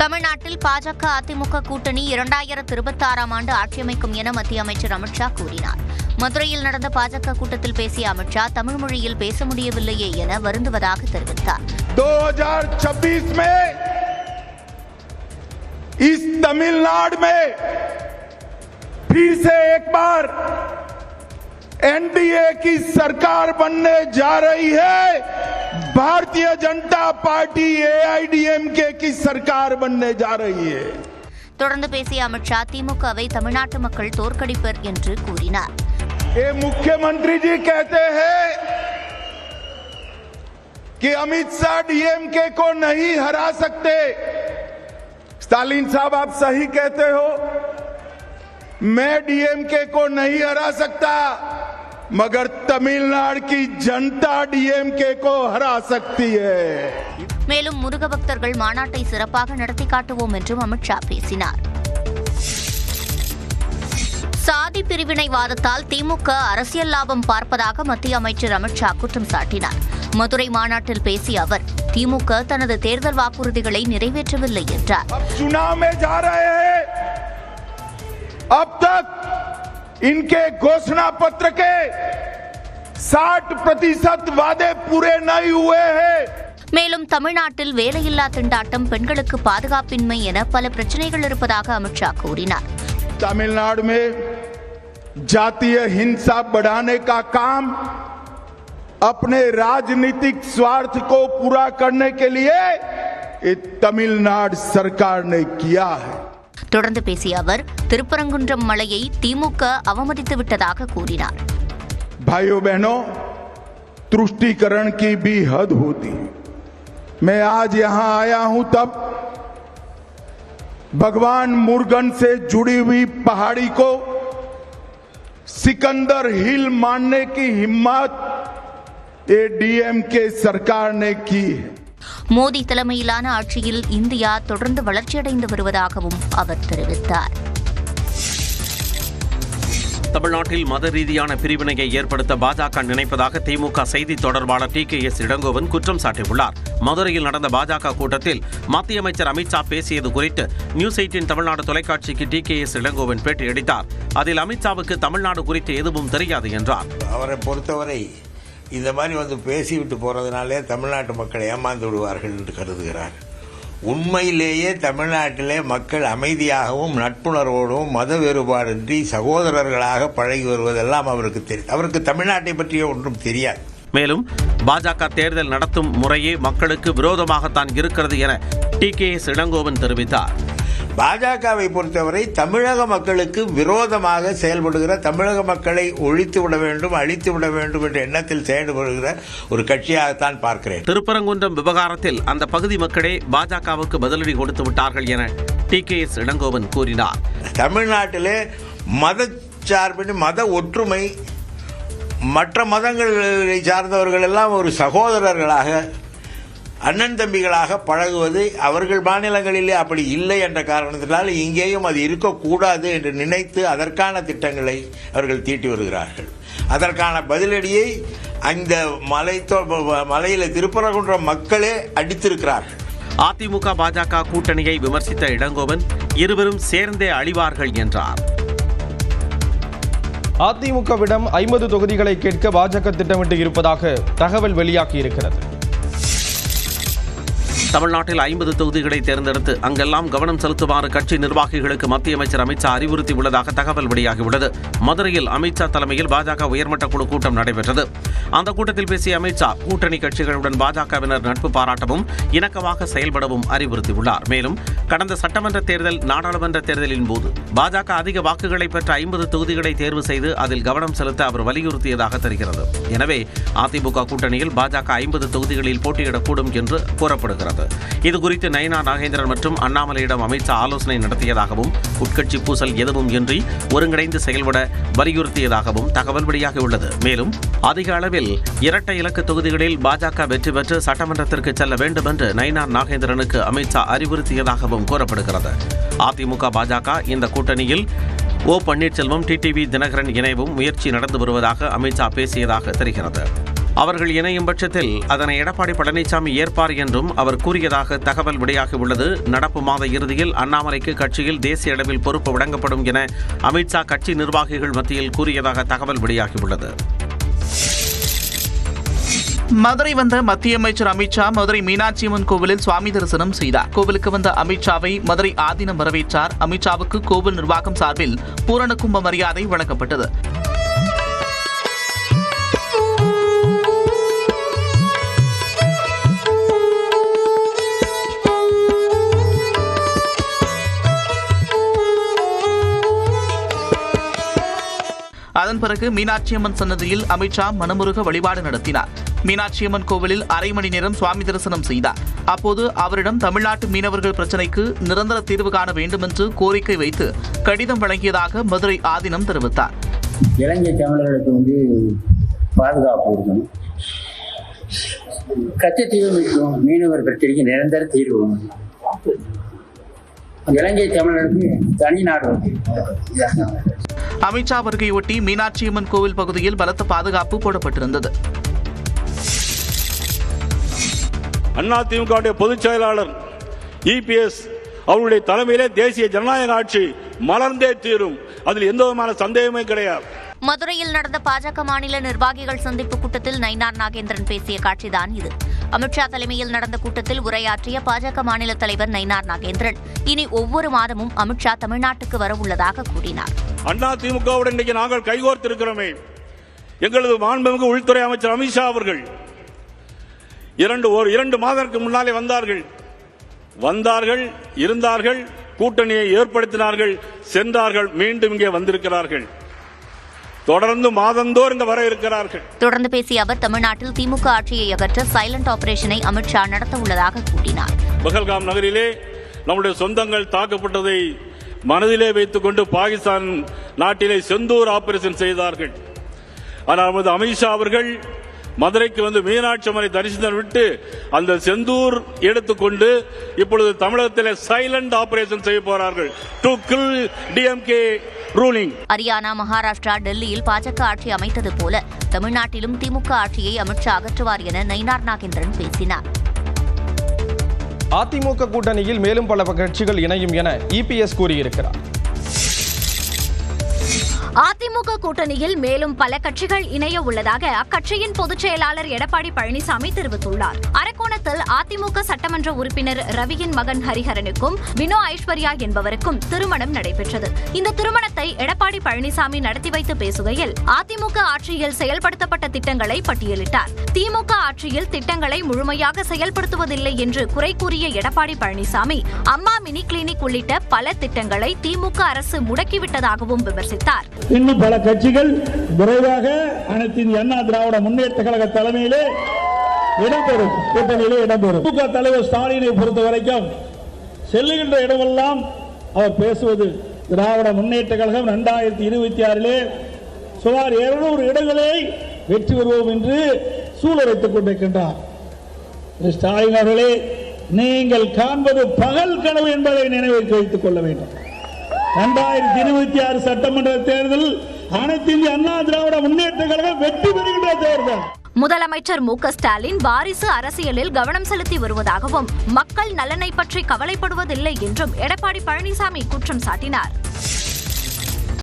தமிழ்நாட்டில் பாஜக அதிமுக கூட்டணி இரண்டாயிரத்து இருபத்தாறாம் ஆண்டு ஆட்சியமைக்கும் என மத்திய அமைச்சர் அமித்ஷா கூறினார் மதுரையில் நடந்த பாஜக கூட்டத்தில் பேசிய அமித்ஷா தமிழ் மொழியில் பேச முடியவில்லையே என வருந்துவதாக தெரிவித்தார் 2026 में इस तमिलनाडु में फिर से एक बार एनडीए की सरकार बनने जा रही है भारतीय जनता पार्टी एआईडीएमके की सरकार बनने जा रही है தொடர்ந்து பேசிய அமித்ஷா திமுகவை தமிழ்நாட்டு மக்கள் தோற்கடிப்பர் என்று கூறினார் ये मुख्यमंत्री जी कहते हैं कि अमित शाह डीएमके को नहीं हरा सकते स्टालिन साहब आप सही कहते हो मैं डीएमके को नहीं हरा सकता मगर तमिलनाडु की जनता डीएमके को हरा सकती है மேலும் முருக பக்தர்கள் மாநாட்டை சிறப்பாக நடத்தி காட்டுவோம் என்றும் அமித்ஷா பேசினார் சாதி பிரிவினைவாதத்தால் திமுக அரசியல் லாபம் பார்ப்பதாக மத்திய அமைச்சர் அமித்ஷா குற்றம் சாட்டினார் மதுரை மாநாட்டில் பேசிய அவர் திமுக தனது தேர்தல் வாக்குறுதிகளை நிறைவேற்றவில்லை என்றார் इनके घोषणा पत्र के 60 प्रतिशत वादे पूरे नहीं हुए हैं மேலும் தமிழ்நாட்டில் வேலையில்லா திண்டாட்டம் பெண்களுக்கு பாதுகாப்பின்மை என பல பிரச்சனைகள் இருப்பதாக அமித்ஷா கூறினார் तमिलनाडु में जातीय हिंसा बढ़ाने का काम अपने राजनीतिक स्वार्थ को पूरा करने के लिए ये तमिलनाडु सरकार ने किया है தொடர்ந்து பேசிய அவர் திருப்பரங்குன்றம் மலையை திமுக அவமதித்து விட்டதாக கூறினார் भाइयों बहनों तुष्टिकरण की भी हद होती है मैं आज यहां आया हूं तब भगवान मुर्गन से जुड़ी हुई पहाड़ी को सिकंदर हिल मानने की हिम्मत ये डीएमके सरकार ने की है மோடி தலைமையிலான ஆட்சியில் இந்தியா தொடர்ந்து வளர்ச்சியடைந்து வருவதாகவும் அவர் தெரிவித்தார். தமிழ்நாட்டில் மத ரீதியான பிரிவினையை ஏற்படுத்த பாஜக நினைப்பதாக திமுக செய்தி தொடர்பாளர் டி கே எஸ் இளங்கோவன் குற்றம் சாட்டியுள்ளார். மதுரையில் நடந்த பாஜக கூட்டத்தில் மத்திய அமைச்சர் அமித்ஷா பேசியது குறித்து நியூஸ் எயிட்டின் தமிழ்நாடு தொலைக்காட்சிக்கு டி கே எஸ் இளங்கோவன் பேட்டியளித்தார். அதில் அமித்ஷாவுக்கு தமிழ்நாடு குறித்து எதுவும் தெரியாது என்றார். அவரை பொறுத்தவரை இந்த மாதிரி வந்து பேசிவிட்டு போகிறதுனாலே தமிழ்நாட்டு மக்கள் ஏமாந்து விடுவார்கள் என்று கருதுகிறார். உண்மையிலேயே தமிழ்நாட்டிலே மக்கள் அமைதியாகவும் நட்புணர்வோடும் மத வேறுபாடின்றி சகோதரர்களாக பழகி வருவதெல்லாம் அவருக்கு தெரியும் அவருக்கு தமிழ்நாட்டை பற்றிய ஒன்றும் தெரியாது. மேலும் பாஜக தேர்தல் நடத்தும் முறையே மக்களுக்கு விரோதமாகத்தான் இருக்கிறது என டி கே எஸ் இளங்கோவன் தெரிவித்தார். பாஜகவை பொறுத்தவரை தமிழக மக்களுக்கு விரோதமாக செயல்படுகிற தமிழக மக்களை ஒழித்து விட வேண்டும் அழித்து விட வேண்டும் என்ற எண்ணத்தில் செயல்படுகிற ஒரு கட்சியாகத்தான் பார்க்கிறேன். திருப்பரங்குன்றம் விவகாரத்தில் அந்த பகுதி மக்களே பாஜகவுக்கு பதிலடி கொடுத்து விட்டார்கள் என டி கே எஸ் இளங்கோவன் கூறினார். தமிழ்நாட்டிலே மத சார்பின் மத ஒற்றுமை மற்ற மதங்களை சார்ந்தவர்கள் எல்லாம் ஒரு சகோதரர்களாக அண்ணன் தம்பிகளாக பழகுவது அவர்கள் மாநிலங்களிலே அப்படி இல்லை என்ற காரணத்தினால் இங்கேயும் அது இருக்கக்கூடாது என்று நினைத்து அதற்கான திட்டங்களை அவர்கள் தீட்டி வருகிறார்கள். அதற்கான பதிலடியை அந்த மலை மலையில் திருப்பரங்குன்ற மக்களே அடித்திருக்கிறார்கள். அதிமுக பாஜக கூட்டணியை விமர்சித்த இளங்கோவன் இருவரும் சேர்ந்தே அழிவார்கள் என்றார். அதிமுகவிடம் ஐம்பது தொகுதிகளை கேட்க பாஜக திட்டமிட்டு இருப்பதாக தகவல் வெளியாகி இருக்கிறது தமிழ்நாட்டில் ஐம்பது தொகுதிகளை தேர்ந்தெடுத்து அங்கெல்லாம் கவனம் செலுத்துமாறு கட்சி நிர்வாகிகளுக்கு மத்திய அமைச்சர் அமித்ஷா அறிவுறுத்தியுள்ளதாக தகவல் வெளியாகியுள்ளது மதுரையில் அமித்ஷா தலைமையில் பாஜக உயர்மட்ட குழு கூட்டம் நடைபெற்றது. அந்த கூட்டத்தில் பேசிய அமித்ஷா கூட்டணி கட்சிகளுடன் பாஜகவினர் நட்பு பாராட்டவும் இணக்கமாக செயல்படவும் அறிவுறுத்தியுள்ளார். மேலும் கடந்த சட்டமன்ற தேர்தல் நாடாளுமன்ற தேர்தலின் போது பாஜக அதிக வாக்குகளை பெற்ற ஐம்பது தொகுதிகளை தேர்வு செய்து அதில் கவனம் செலுத்த அவர் வலியுறுத்தியதாக தெரிகிறது. எனவே அதிமுக கூட்டணியில் பாஜக ஐம்பது தொகுதிகளில் போட்டியிடக்கூடும் என்று கூறப்படுகிறது. இதுகுறித்து நயனா நாகேந்திரன் மற்றும் அண்ணாமலையிடம் அமைச்சர் ஆலோசனை நடத்தியதாகவும் உட்கட்சி பூசல் எதுவும் இன்றி ஒருங்கிணைந்து செயல்பட வலியுறுத்தியதாகவும் தகவல் வெளியாகியுள்ளது. மேலும் அதிக அளவில் இரட்டை இலக்கு தொகுதிகளில் பாஜக வெற்றி பெற்று சட்டமன்றத்திற்கு செல்ல வேண்டும் என்று நயினா நாகேந்திரனுக்கு அமித்ஷா அறிவுறுத்தியதாகவும் கூறப்படுகிறது. அதிமுக பாஜக இந்த கூட்டணியில் ஓ பன்னீர்செல்வம் டிடிவி தினகரன் இணைவும் முயற்சி நடந்து வருவதாக அமித்ஷா பேசியதாக தெரிகிறது. அவர்கள் இணையும் பட்சத்தில் அதனை எடப்பாடி பழனிசாமி ஏற்பார் என்றும் அவர் கூறியதாக தகவல் வெளியாகியுள்ளது நடப்பு மாத இறுதியில் அண்ணாமலைக்கு கட்சியில் தேசிய அளவில் பொறுப்பு வழங்கப்படும் என அமித்ஷா கட்சி நிர்வாகிகள் மத்தியில் கூறியதாக தகவல் வெளியாகியுள்ளது மதுரை வந்த மத்திய அமைச்சர் அமித்ஷா மதுரை மீனாட்சி அம்மன் கோவிலில் சுவாமி தரிசனம் செய்தார். கோவிலுக்கு வந்த அமித்ஷாவை மதுரை ஆதீனம் வரவேற்றார். அமித்ஷாவுக்கு கோவில் நிர்வாகம் சார்பில் பூரண கும்ப மரியாதை வழங்கப்பட்டது. அதன் பிறகு மீனாட்சி அம்மன் சன்னதியில் அமித்ஷா மனமுருக வழிபாடு நடத்தினார். மீனாட்சி அம்மன் கோவிலில் அரை மணி நேரம் சுவாமி தரிசனம் செய்தார். அப்போது அவரிடம் தமிழ்நாட்டு மீனவர்கள் பிரச்சினைக்கு நிரந்தர தீர்வு காண வேண்டும் என்று கோரிக்கை வைத்து கடிதம் வழங்கியதாக மதுரை ஆதீனம் தெரிவித்தார். இலங்கை தமிழர்களுக்கு வந்து பாதுகாப்பு இருக்கணும் கச்சத்தீவு மீனவர் பிரச்சனைக்கு நிரந்தர தீர்வு இலங்கை தமிழருக்கு தனி நாடு. அமித்ஷா வருகையொட்டி மீனாட்சி அம்மன் கோவில் பகுதியில் பலத்த பாதுகாப்பு போடப்பட்டிருந்தது. அதிமுக பொதுச் செயலாளர் இபிஎஸ் அவருடைய தலைமையிலே தேசிய ஜனநாயக ஆட்சி மலர்ந்தே தீரும். அதில் எந்த விதமான சந்தேகமே கிடையாது. மதுரையில் நடந்த பாஜக மாநில நிர்வாகிகள் சந்திப்பு கூட்டத்தில் நயினார் நாகேந்திரன் பேசிய காட்சிதான் இது. அமித்ஷா தலைமையில் நடந்த கூட்டத்தில் உரையாற்றிய பாஜக மாநில தலைவர் நயினார் நாகேந்திரன். இனி ஒவ்வொரு மாதமும் அமித்ஷா தமிழ்நாட்டுக்கு வரவுள்ளதாக கூறினார். அண்ணா திமுகவுடன் இன்றைக்கு நாங்கள் கைகோர்த்திருக்கிறோமே. எங்களது மாண்புமிகு உள்துறை அமைச்சர் அமித்ஷா அவர்கள் இரண்டு ஒரு இரண்டு மாதத்திற்கு முன்னாலே வந்தார்கள். வந்தார்கள் இருந்தார்கள் கூட்டணியை ஏற்படுத்தினார்கள் சென்றார்கள் மீண்டும் இங்கே வந்திருக்கிறார்கள். தொடர்ந்து மாதந்தோறும் இங்க வர இருக்கிறார்கள். தொடர்ந்து பேசிய அவர் தமிழ்நாட்டில் திமுக ஆட்சியை அகற்ற சைலண்ட் ஆபரேஷனை அமித்ஷா நடத்த உள்ளதாக கூறினார். பகல்காம் நகரிலே நம்முடைய சொந்தங்கள் தாக்கப்பட்டதை மனதிலே வைத்துக் கொண்டு பாகிஸ்தான் நாட்டிலே செந்தூர் ஆபரேஷன் செய்தார்கள். ஆனால் நமது அமித்ஷா அவர்கள் மதுரைக்கு வந்து மீனாட்சி அம்மனை தரிசனம் விட்டு அந்த செந்தூர் எடுத்துக்கொண்டு இப்பொழுது தமிழகத்திலே சைலண்ட் ஆபரேஷன் செய்ய போறார்கள். To kill DMK ruling. Haryana Maharashtra டெல்லியில் பாஜக ஆட்சி அமைத்தது போல தமிழ்நாட்டிலும் திமுக ஆட்சியை அமித்ஷா அகற்றுவார் என நயினார் நாகேந்திரன் பேசினார். அதிமுக கூட்டணியில் மேலும் பல கட்சிகள் இணையும் என இபிஎஸ் கூறியிருக்கிறார். அதிமுக கூட்டணியில் மேலும் பல கட்சிகள் இணைய உள்ளதாக அக்கட்சியின் பொதுச் செயலாளர் எடப்பாடி பழனிசாமி தெரிவித்துள்ளார். அரக்கோணத்தில் அதிமுக சட்டமன்ற உறுப்பினர் ரவியின் மகன் ஹரிஹரனுக்கும் வினோ ஐஸ்வர்யா என்பவருக்கும் திருமணம் நடைபெற்றது. இந்த திருமணத்தை எடப்பாடி பழனிசாமி நடத்தி வைத்து பேசுகையில் அதிமுக ஆட்சியில் செயல்படுத்தப்பட்ட திட்டங்களை பட்டியலிட்டார். திமுக ஆட்சியில் திட்டங்களை முழுமையாக செயல்படுத்துவதில்லை என்று குறை கூறிய எடப்பாடி பழனிசாமி அம்மா மினி கிளினிக் உள்ளிட்ட பல திட்டங்களை திமுக அரசு முடக்கிவிட்டதாகவும் விமர்சித்தார். இன்னும் பல கட்சிகள் விரைவாக அனைத்தின் அண்ணா திராவிட முன்னேற்ற கழக தலைமையிலே இடம்பெறும். கூட்டணியிலே இடம்பெறும். திமுக தலைவர் ஸ்டாலினை பொறுத்த வரைக்கும் செல்லுகின்ற இடமெல்லாம் அவர் பேசுவது திராவிட முன்னேற்ற கழகம் இரண்டாயிரத்தி இருபத்தி ஆறிலே சுமார் இருநூறு இடங்களை வெற்றி பெறுவோம் என்று சூழலைத்துக் கொண்டிருக்கின்றார். ஸ்டாலின் அவர்களே நீங்கள் காண்பது பகல் கனவு என்பதை நினைவில் வைத்துக் கொள்ள வேண்டும். இரண்டாயிரத்தி இருபத்தி ஆறு சட்டமன்ற தேர்தல் அனைத்து இந்திய அண்ணா திராவிட முன்னேற்ற கழகம் வெற்றி பெறுகின்ற தேர்தல். முதலமைச்சர் மு ஸ்டாலின் வாரிசு அரசியலில் கவனம் செலுத்தி வருவதாகவும் மக்கள் நலனை பற்றி கவலைப்படுவதில்லை என்றும் எடப்பாடி பழனிசாமி குற்றம் சாட்டினார்.